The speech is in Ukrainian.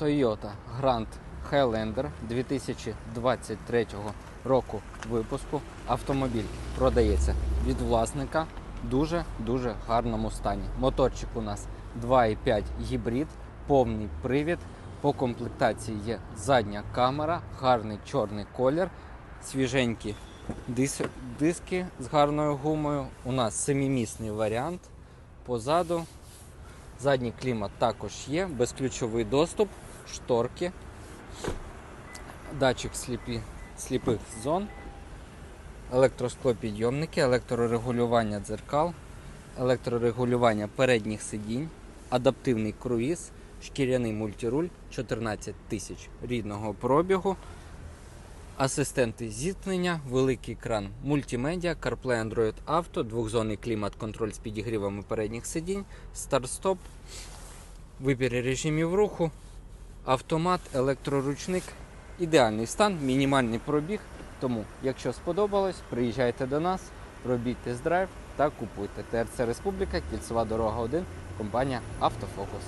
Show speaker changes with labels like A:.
A: Toyota Grand Highlander 2023 року випуску. Автомобіль продається від власника в дуже-дуже гарному стані. Моторчик у нас 2,5 гібрид, повний привід. По комплектації є задня камера, гарний чорний колір, свіженькі дис- диски з гарною гумою. У нас семимісний варіант. Позаду Задній клімат також є, безключовий доступ, шторки, датчик сліпі, сліпих зон, електросклопідйомники, електрорегулювання дзеркал, електрорегулювання передніх сидінь, адаптивний круїз, шкіряний мультируль, 14 тисяч рідного пробігу. Асистенти зіткнення, великий екран мультимедіа, CarPlay Android Auto, двохзонний клімат-контроль з підігрівами передніх сидінь, старт-стоп, вибір режимів руху, автомат, електроручник. Ідеальний стан, мінімальний пробіг. Тому, якщо сподобалось, приїжджайте до нас, робіть тест-драйв та купуйте. ТРЦ Республіка, Кільцева дорога 1, компанія Автофокус.